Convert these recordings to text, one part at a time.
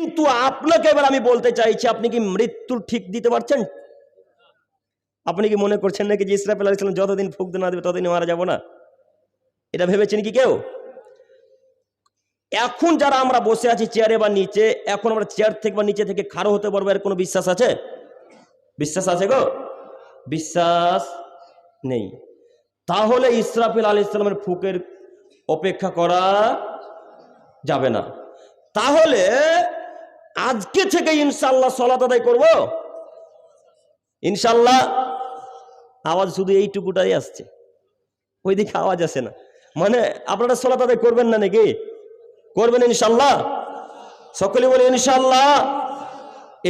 কিন্তু আপনাকে এবার আমি বলতে চাইছি, আপনি কি মৃত্যুর ঠিক দিতে পারছেন? আপনি কি মনে করছেন নাকি যে ইসরাফিল আলাইহিস সালাম যতদিন ফুক না দেবে ততদিন মারা যাব না? এটা ভেবেছেন কি কেউ? এখন যারা আমরা বসে আছি চেয়ারে বা নিচে, এখন আমরা চেয়ার থেকে বা নিচে থেকে খাড়ো হতে পারব, এর কোনো বিশ্বাস আছে? বিশ্বাস আছে গো? বিশ্বাস নেই। তাহলে ইসরাফিল আলী ইসলামের ফুকের অপেক্ষা করা যাবে না। তাহলে আজকে থেকে ইনশাল্লাহ সলাত আদায় করব। ইনশাল্লাহ আওয়াজ শুধু এইটুকুটাই আসছে। ওইদিকে আওয়াজ আসে না। মানে আপনারা সলাত আদায় করবেন না নাকি? করবেন ইনশাল্লাহ সকলে বলে ইনশাল্লাহ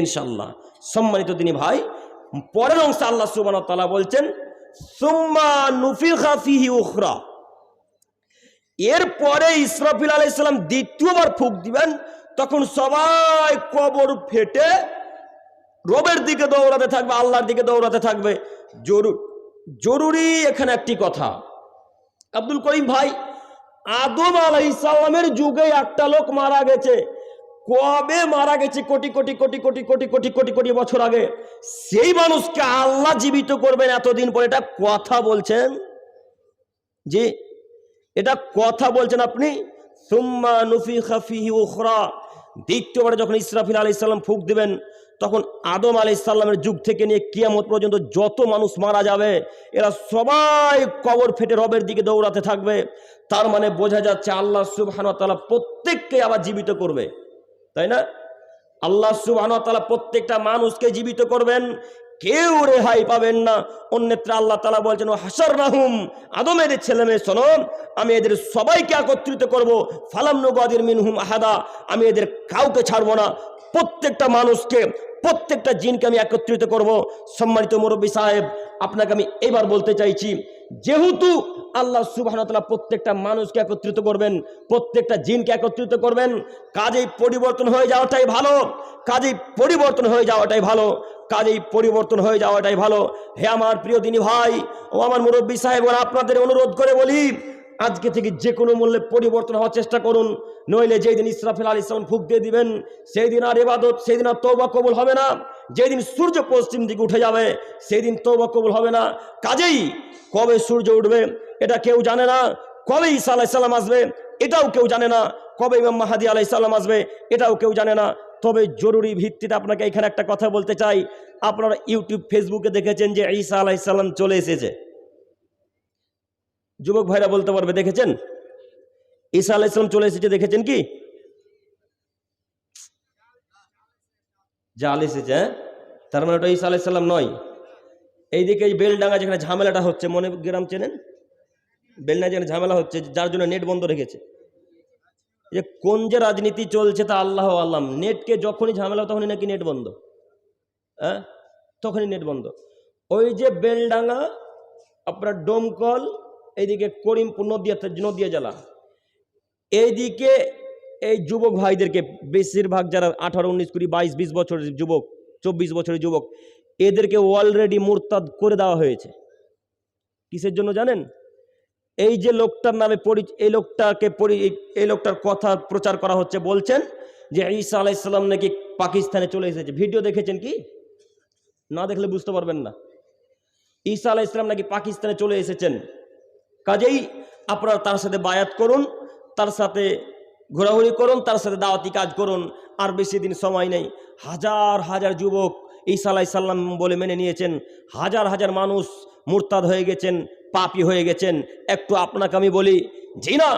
ইনশাল্লাহ সম্মানিত তিনি ভাই, পরের অংশে আল্লাহ সুবান তালা বলছেন উখরা। এরপরে ইসরাফিল আলাইসাল্লাম দ্বিতীয়বার ফুক দিবেন। তখন সবাই কবর ফেটে রবের দিকে দৌড়াতে থাকবে, আল্লাহর দিকে দৌড়াতে থাকবে। জরুর এখানে একটি কথা। আব্দুল করিম ভাই, আদম আলাইসাল্লামের যুগে একটা লোক মারা গেছে। কবে মারা গেছে? কোটি কোটি কোটি কোটি কোটি কোটি কোটি কোটি বছর আগে। সেই মানুষকে আল্লাহ জীবিত করবেন এতদিন পরে। এটা কথা বলছেন? জি, এটা কথা বলছেন আপনি? সুম্মা নুফি খাফি উখরা। দ্বিতীয়বারে যখন ইসরাফিল আলি ইসলাম ফুক দেবেন, তখন আদম আলি ইসলামের যুগ থেকে নিয়ে কিয়ামত পর্যন্ত যত মানুষ মারা যাবে, এরা সবাই কবর ফেটে রবের দিকে দৌড়াতে থাকবে। তার মানে বোঝা যাচ্ছে আল্লাহ সুবহানাহু ওয়া প্রত্যেককে আবার জীবিত করবে। তাই না? আল্লাহ সুবহানাহু প্রত্যেকটা মানুষকে জীবিত করবেন। কেউ রেহাই পাবেন না। অন্যত্র আল্লাহ তালা বলছেন হাসর রাহুম আদমের ছেলে মেয়ে, শোনো, আমি এদের সবাইকে একত্রিত করব। ফালাম নবাদির মিনহুম আহাদা, আমি এদের কাউকে ছাড়বো না। প্রত্যেকটা মানুষকে, প্রত্যেকটা জিনকে আমি একত্রিত করব। সম্মানিত মুরব্বী সাহেব, আপনাকে আমি এবার বলতে চাইছি, যেহেতু আল্লাহ সুবাহ প্রত্যেকটা মানুষকে একত্রিত করবেন, প্রত্যেকটা জিনকে একত্রিত করবেন। কাজেই পরিবর্তন হয়ে যাওয়াটাই ভালো, কাজেই পরিবর্তন হয়ে যাওয়াটাই ভালো, কাজেই পরিবর্তন হয়ে যাওয়াটাই ভালো। হে আমার প্রিয় দিনী ভাই ও আমার মুরব্বী সাহেব, ওরা আপনাদের অনুরোধ করে বলি, আজকে থেকে যে কোনো মূল্যে পরিবর্তন হওয়ার চেষ্টা করুন, নইলে যেই দিন ইসরাফিল আলী ইসলাম ফুক দিয়ে দিবেন সেই দিন আর এবাদত সেই দিন আর তৌবা কবুল হবে না। যেদিন সূর্য পশ্চিম দিকে উঠে যাবে সেই দিন তৌবা কবুল হবে না। কাজেই কবে সূর্য উঠবে এটা কেউ জানে না কবে ঈসা আলাইসাল্লাম আসবে, এটাও কেউ জানে না কবে ইমাম মাহাদি আলাইসাল্লাম আসবে, এটাও কেউ জানে না। তবে জরুরি ভিত্তিতে আপনাকে এখানে একটা কথা বলতে চাই, আপনারা ইউটিউব, ফেসবুকে দেখেছেন যে ঈসা আলাইসাল্লাম চলে এসেছে। যুবক ভাইরা বলতে পারবে, দেখেছেন? ঈসা আলাইসাল্লাম চলে এসেছে, দেখেছেন কি? জাল এসেছে হ্যাঁ? তার মানে ওটা ঈসা আলাইসাল্লাম নয়। এইদিকে এই বেলডাঙ্গা যেখানে ঝামেলাটা হচ্ছে, মনে গ্রাম চেনেন? বেলডাঙ্গা যেখানে ঝামেলা হচ্ছে, যার জন্য নেট বন্ধ রেখেছে যে কোন যে রাজনীতি চলছে তা আল্লাহ আল্লাহ নেটকে যখনই ঝামেলা তখনই নাকি নেট বন্ধ। হ্যাঁ? তখনই নেট বন্ধ। ওই যে বেলডাঙ্গা, আপনার ডোমকল, এইদিকে করিমপুর, নদিয়া নদিয়া জেলা। এইদিকে এই যুবক ভাইদেরকে, বেশিরভাগ যারা আঠারো, উনিশ, কুড়ি, বাইশ, বিশ বছরের যুবক, চব্বিশ বছরের যুবক, এদেরকে অলরেডি মোরতাদ করে দেওয়া হয়েছে। কিসের জন্য জানেন? এই যে লোকটার নামে এই লোকটাকে পরি, এই লোকটার কথা প্রচার করা হচ্ছে বলছেন যে ঈসা আলাইসাল্লাম নাকি পাকিস্তানে চলে এসেছে। ভিডিও দেখেছেন কি? না দেখলে বুঝতে পারবেন না। ঈসা আলাহ ইসলাম নাকি পাকিস্তানে চলে এসেছেন। কাজেই আপনারা তার সাথে বায়াত করুন, তার সাথে ঘোরাঘুরি করুন, তার সাথে দাওয়াতি কাজ করুন, আর বেশি দিন সময় নেই। হাজার হাজার যুবক ঈসা আলাহ সাল্লাম বলে মেনে নিয়েছেন। হাজার হাজার মানুষ মুরতাদ হয়ে গেছেন। পাপি হয়ে গেছেন। একটু আপনাকে আমি বলি, জি না,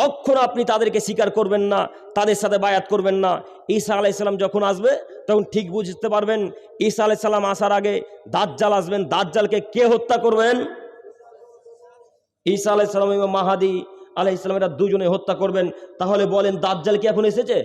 কখনো আপনি তাদেরকে স্বীকার করবেন না, তাদের সাথে বায়াত করবেন না। ঈসা আলাইসাল্লাম যখন আসবে, তখন ঠিক বুঝতে পারবেন, ঈসা আলাইসাল্লাম আসার আগে দাজ্জাল আসবেন। দাজ্জালকে কে হত্যা করবেন? ঈসা আলাইসাল্লাম এবং মাহাদি আলাইসাল্লাম এরা দুজনে হত্যা করবেন। তাহলে বলেন, দাজ্জাল কি এখন এসেছে?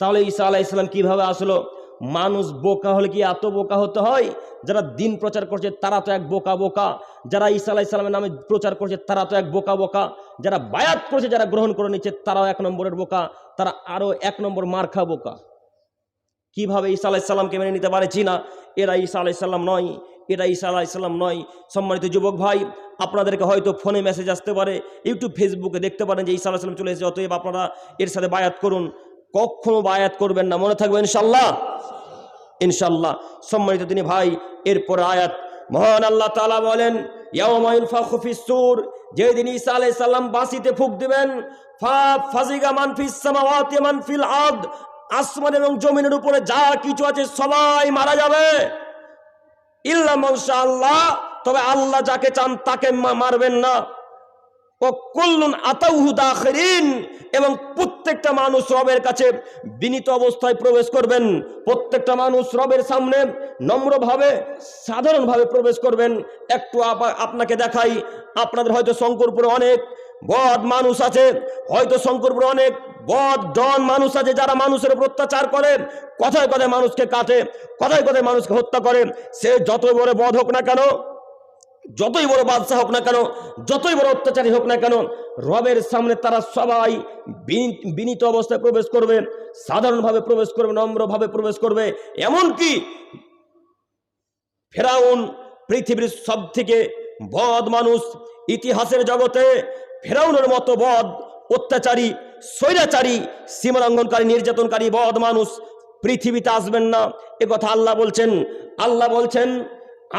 তাহলে ঈসা আলাইসাল্লাম কীভাবে আসলো? মানুষ বোকা হলে কি এত বোকা হতে হয়? যারা দিন প্রচার করছে, তারা তো এক বোকা বোকা। যারা ঈসা আলাহ ইসলামের নামে প্রচার করছে, তারা তো এক বোকা বোকা। যারা বায়াত করছে, যারা গ্রহণ করে নিচ্ছে, তারাও এক নম্বরের বোকা। তারা আরও এক নম্বর মার্খা বোকা। কীভাবে ঈসা আলাইসাল্লামকে মেনে নিতে পারেছি না এরা ঈসা আলাইসাল্লাম নয়। এরা ঈসা আলাইসাল্লাম নয়। সম্মানিত যুবক ভাই, আপনাদেরকে হয়তো ফোনে মেসেজ আসতে পারে ইউটিউব ফেসবুকে দেখতে পারেন যে ঈসা আলাইসাল্লাম চলে এসেছে, অতএব আপনারা এর সাথে বায়াত করুন। কখনো বায়াত করবেন না। মনে থাকবে ইনশাল্লাহ ইনশাল্লাহ সম্মানিত তিনি ভাই, এরপর আয়াত। মহান আল্লাহ তালা বলেন ইয়াউমাইল ফাখফিস সূর যেদিন ঈসা আলাইহিস সালাম বাঁশিতে ফুঁক দিবেন, ফা ফাজিগা মান সামাওয়াতি মান ফিল আসমান এবং জমিনের উপরে যা কিছু আছে সবাই মারা যাবে। ইল্লা মানশা আল্লাহ তবে আল্লাহ যাকে চান তাকে মারবেন না। কুল্লুন আতাউহু এবং প্রত্যেকটা মানুষ রবের কাছে বিনীত অবস্থায় প্রবেশ করবেন। প্রত্যেকটা মানুষ রবের সামনে নম্রভাবে, সাধারণভাবে প্রবেশ করবেন। একটু আপ- আপনাকে দেখাই, আপনাদের হয়তো শঙ্করপুরে অনেক বদ মানুষ আছে, হয়তো শঙ্করপুরে অনেক বদ, ডন মানুষ আছে, যারা মানুষের উপর অত্যাচার করে, কথায় কথায় মানুষকে কাটে, কথায় কথায় মানুষকে হত্যা করে। সে যতই বড় বধ হোক না কেন যতই বড় বাদশাহ হোক না কেন, যতই বড় অত্যাচারী হোক না কেন, রবের সামনে তারা সবাই বিনী- বিনীত অবস্থায় প্রবেশ করবে, সাধারণভাবে প্রবেশ করবে, নম্রভাবে প্রবেশ করবে। এমনকি ফেরাউন পৃথিবীর সব থেকে বদ মানুষ ইতিহাসের জগতে ফেরাউনের মতো বদ, অত্যাচারী, স্বৈরাচারী, সীমালঙ্ঘনকারী, নির্যাতনকারী বদ মানুষ পৃথিবীতে আসবেন না। এ কথা আল্লাহ বলছেন আল্লাহ বলছেন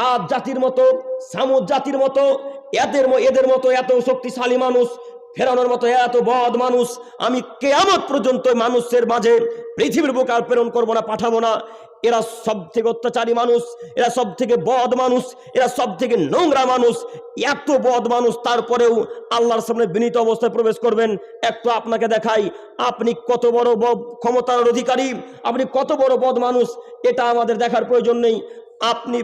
আদ জাতির মতো, সামুদ জাতির মতো, এদের এদের মতো এত শক্তিশালী মানুষ, ফেরানোর মতো এত বদ মানুষ, আমি কেয়ামত পর্যন্ত মানুষের মাঝে পৃথিবীর বুকে আর প্রেরণ করব না, পাঠাবো না। এরা সব থেকে অত্যাচারী মানুষ, এরা সব থেকে বদ মানুষ, এরা সব থেকে নোংরা মানুষ, এত বদ মানুষ তারপরেও আল্লাহর সামনে বিনীত অবস্থায় প্রবেশ করবেন। একটু আপনাকে দেখাই, আপনি কত বড় ক্ষমতার অধিকারী, আপনি কত বড় বদ মানুষ, এটা আমাদের দেখার প্রয়োজন নেই। আপনি